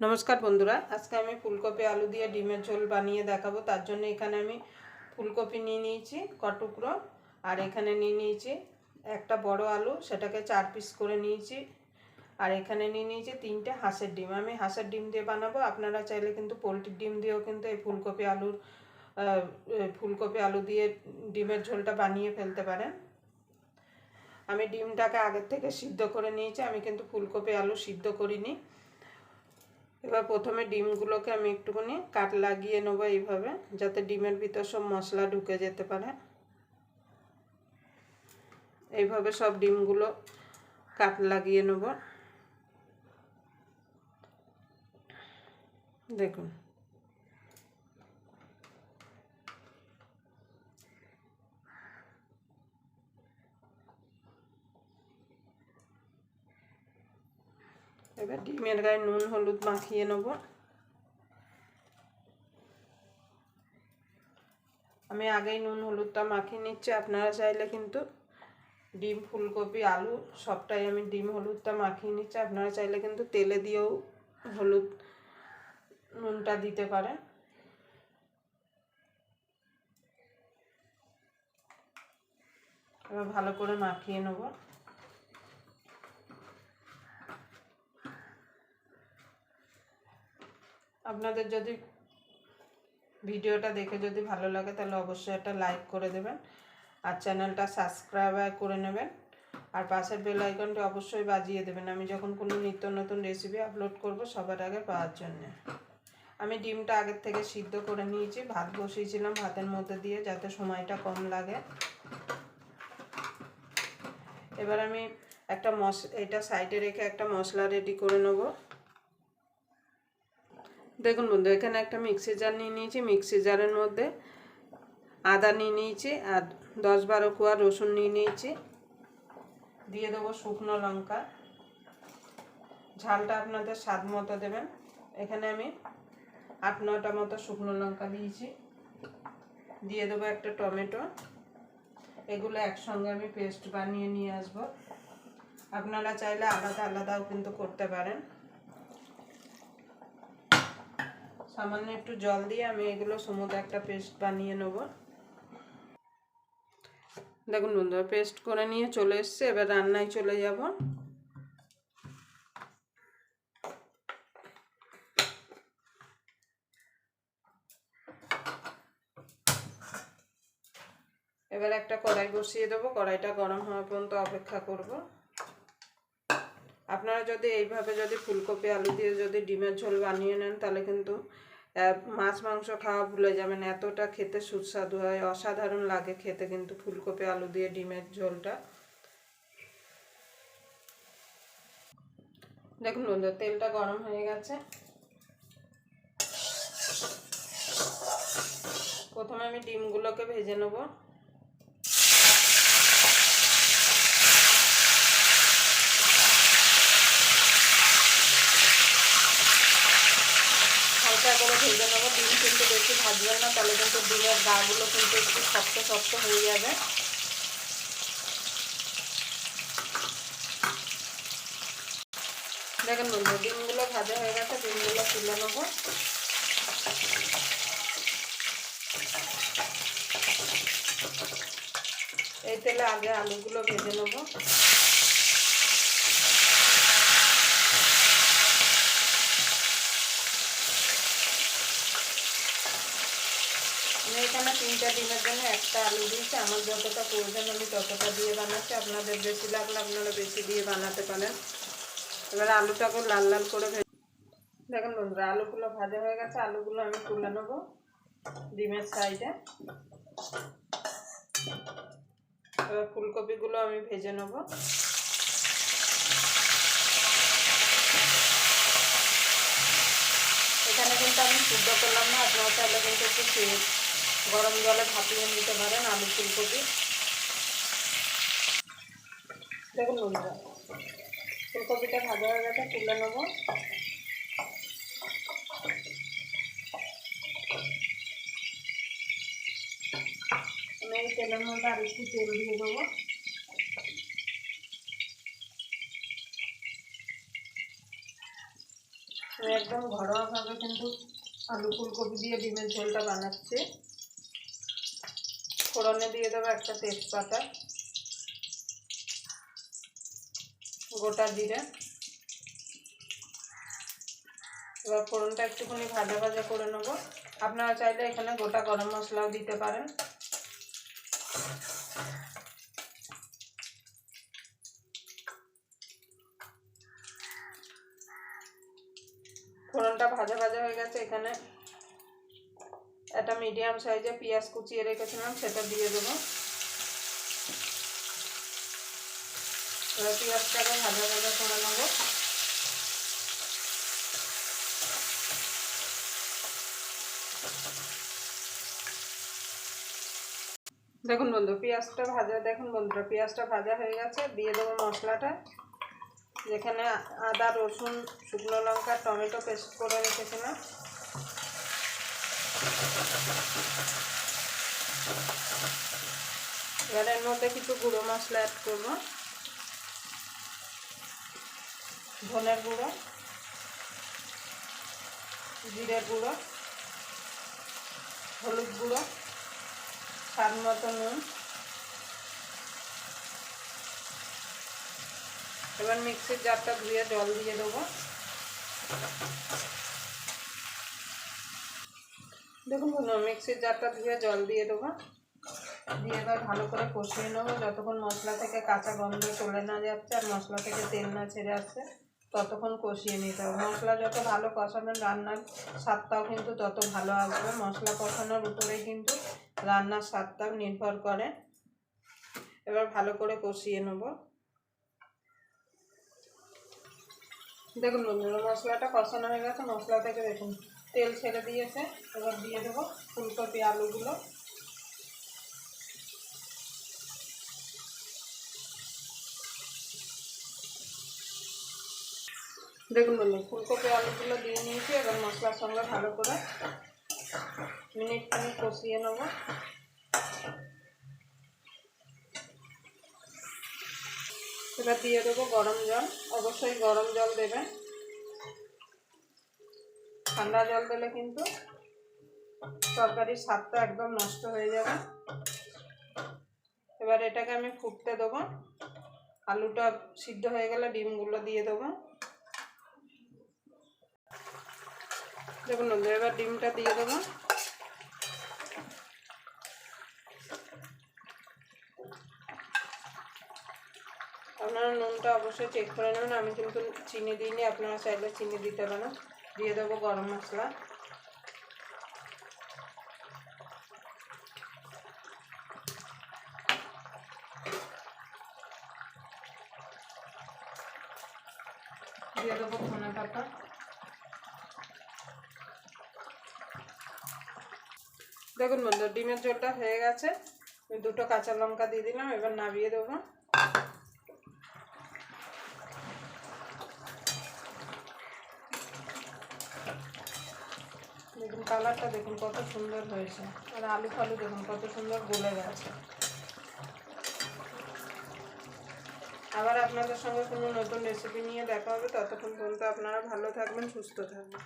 নমস্কার বন্ধুরা, আজকে আমি ফুলকপি, আলু দিয়ে ডিমের ঝোল বানিয়ে দেখাবো। তার জন্য এখানে আমি ফুলকপি নিয়ে নিয়েছি কটুকরো আর এখানে নিয়ে নিয়েছি একটা বড় আলু, সেটাকে চার পিস করে নিয়েছি। আর এখানে নিয়ে নিয়েছি তিনটে হাঁসের ডিম। আমি হাঁসের ডিম দিয়ে বানাবো। আপনারা চাইলে কিন্তু পোলট্রির ডিম দিয়েও কিন্তু এই ফুলকপি আলুর ফুলকপি আলু দিয়ে ডিমের ঝোলটা বানিয়ে ফেলতে পারেন। আমি ডিমটাকে আগের থেকে সিদ্ধ করে নিয়েছি। আমি কিন্তু ফুলকপি আলু সিদ্ধ করিনি। এবার প্রথমে ডিমগুলোকে আমি একটুখানি কাট লাগিয়ে নেব এইভাবে, যাতে ডিমের ভিতর সব মশলা ঢুকে যেতে পারে। এইভাবে সব ডিমগুলো কাট লাগিয়ে নেব। দেখুন এবার ডিমের গায়ে নুন, হলুদ মাখিয়ে নেব। আমি আগেই নুন, হলুদটা মাখিয়ে নিচ্ছি। আপনারা চাইলে কিন্তু ডিম, ফুলকপি, আলু সবটাই আমি ডিম, হলুদটা মাখিয়ে নিচ্ছি। আপনারা চাইলে কিন্তু তেলে দিয়েও হলুদ নুনটা দিতে পারেন। এবার ভালো করে মাখিয়ে নেব। আপনাদের যদি ভিডিওটা দেখে যদি ভালো লাগে, তাহলে অবশ্যই একটা লাইক করে দেবেন আর চ্যানেলটা সাবস্ক্রাইব করে নেবেন। আর পাশের বেল অবশ্যই বাজিয়ে দেবেন। আমি যখন কোনো নিত্য নতুন রেসিপি আপলোড করব সবার আগে পাওয়ার জন্য। আমি ডিমটা আগের থেকে সিদ্ধ করে নিয়েছি। ভাত বসিয়েছিলাম ভাতের মধ্যে দিয়ে যাতে সময়টা কম লাগে। এবার আমি একটা মশ, এটা সাইডে রেখে একটা মশলা রেডি করে নেব। দেখুন বন্ধু, এখানে একটা মিক্সি জার নিয়ে নিয়েছি। মিক্সি জারের মধ্যে আদা নিয়ে নিয়েছি আর দশ বারো কোয়া রসুন নিয়ে নিয়েছি। দিয়ে দেবো শুকনো লঙ্কা। ঝালটা আপনাদের স্বাদ মতো দেবেন। এখানে আমি আট নটা মতো শুকনো লঙ্কা দিয়েছি। দিয়ে দেবো একটা টমেটো। এগুলো একসঙ্গে আমি পেস্ট বানিয়ে নিয়ে আসব। আপনারা চাইলে আলাদা আলাদাও কিন্তু করতে পারেন। সামান্য একটু জল দিয়ে আমি এগুলো সমুদ্র একটা পেস্ট বানিয়ে নেব। দেখুন বন্ধুরা, পেস্ট করে নিয়ে চলে এসছে, এবার রান্নায় চলে যাব। এবার একটা কড়াই বসিয়ে দেবো, কড়াইটা গরম হওয়া পর্যন্ত অপেক্ষা করব। আপনারা যদি এইভাবে যদি ফুলকপি, আলু দিয়ে যদি ডিমের ঝোল বানিয়ে নেন, তাহলে কিন্তু মাছ, মাংস খাওয়া ভুলে যাবেন। এতটা খেতে সুস্বাদু হয়, অসাধারণ লাগে খেতে কিন্তু ফুলকপি, আলু দিয়ে ডিমের ঝোলটা। দেখুন বন্ধু তেলটা গরম হয়ে গেছে। প্রথমে আমি ডিমগুলোকে ভেজে নেব। হালকা করে ভেজে নেব। ডিম কিন্তু বেশি ভাজবেন না, তাহলে কিন্তু ডিমের গাগুলো কিন্তু একটু শক্ত শক্ত হয়ে যাবে। দেখেন বন্ধু, ডিমগুলো ভাজা হয়ে গেছে, ডিমগুলো তুলে নেব। এই তেলে আগে আলুগুলো ভেজে নেব আমি এখানে তিনটা ডিমের জন্য একটা আলু দিয়েছি। আমার যতটা প্রয়োজন আমি ততটা দিয়ে বানাচ্ছি। আপনাদের বেশি লাগলে আপনারা বেশি দিয়ে বানাতে পারেন। এবার আলুটাকে লাল লাল করে ভেজে দেখেন বন্ধুরা, আলুগুলো ভাজা হয়ে গেছে। আলুগুলো আমি তুলে নেব ডিমের সাইডে। এবার ফুলকপিগুলো আমি ভেজে নেব। এখানে কিন্তু আমি শুদ্ধ করলাম না, আপনারা চাইলে কিন্তু একটু গরম জলে ভাপিয়ে নিতে পারেন আলু ফুলকপি। দেখুন বন্ধুরা, ফুলকপিটা ভাজা হয়ে গেছে, তুলে নেব। এই তেলের মধ্যে আর একটু তেল দিয়ে দেবো। একদম ঘরোয়াভাবে কিন্তু আলু ফুলকপি দিয়ে ডিমের ঝোলটা বানাচ্ছি। ফোড়নে দিয়ে দেবো একটা তেজপাতা। গোটা জিরে। এবার ফোড়নটা একটুখানি ভাজা ভাজা করে নেব। আপনারা চাইলে এখানে গোটা গরম মশলাও দিতে পারেন। ফোড়নটা ভাজা ভাজা হয়ে গেছে এখানে। একটা মিডিয়াম সাইজে পেঁয়াজ কুচিয়ে রেখেছিলাম, সেটা দিয়ে দেবো। পেঁয়াজটাকে ভাজা ভাজা করে নেব। দেখুন বন্ধু, পেঁয়াজটা ভাজা, দেখুন বন্ধুরা, পেঁয়াজটা ভাজা হয়ে গেছে। দিয়ে দেবো মশলাটা। যেখানে আদা, রসুন, শুকনো লঙ্কা, টমেটো পেস্ট করে রেখেছিলাম। এবার এর মধ্যে কিছু গুঁড়ো মশলা অ্যাড করব। ধনের গুঁড়ো, জিরের গুঁড়ো, হলুদ গুঁড়ো, স্বাদ মতো নুন। এবার মিক্সির জারটা ধুয়ে জল দিয়ে দেবো। দেখুন বন্ধু মিক্সির জারটা ধুয়ে জল দিয়ে দেবো। দিয়ে এবার ভালো করে কষিয়ে নেব। যতক্ষণ মশলা থেকে কাঁচা গন্ধ চলে না যাচ্ছে আর মশলা থেকে তেল না ছেড়ে আসছে, ততক্ষণ কষিয়ে নিতে হবে। মশলা যত ভালো কষাবেন রান্নার স্বাদটাও কিন্তু তত ভালো আসবে। মশলা কষানোর উপরে কিন্তু রান্নার স্বাদটাও নির্ভর করে। এবার ভালো করে কষিয়ে নেব। দেখুন বন্ধুরা মশলাটা কষানো হয়ে গেছে। মশলা থেকে দেখুন তেল ছেড়ে দিয়েছে, এবার দিয়ে দেবো ফুলকপি আলুগুলো। দেখুন বন্ধু, ফুলকপি আলুগুলো দিয়ে নিয়েছি, এবার মশলার সঙ্গে ভালো করে মিনিট খানিক কষিয়ে নেব। এবার দিয়ে দেবো গরম জল, অবশ্যই গরম জল দেবেন। ঠান্ডা জল দিলে কিন্তু তরকারির স্বাদটা একদম নষ্ট হয়ে যাবে। এবার এটাকে আমি ফুটতে দেবো। আলুটা সিদ্ধ হয়ে গেলে ডিমগুলো দিয়ে দেবো। দেখুন এবার ডিমটা দিয়ে দেবো। আপনারা নুনটা অবশ্যই চেক করে নেবেন। আমি কিন্তু চিনি দিইনি, আপনারা চাইলে চিনি দিতে পারেন। দিয়ে দেবো গরম মশলা। দিয়ে দেবো ধনে পাতা। দেখুন বন্ধু ডিমের ঝোলটা হয়ে গেছে। দুটো কাঁচা লঙ্কা দিয়ে দিলাম, এবার নামিয়ে দেবো দেখুন কালারটা দেখুন কত সুন্দর হয়েছে। আর আলু ফালু দেখুন কত সুন্দর গলে গেছে। আবার আপনাদের সঙ্গে কোনো নতুন রেসিপি নিয়ে দেখা হবে। ততক্ষণ পর্যন্ত আপনারা ভালো থাকবেন, সুস্থ থাকবেন।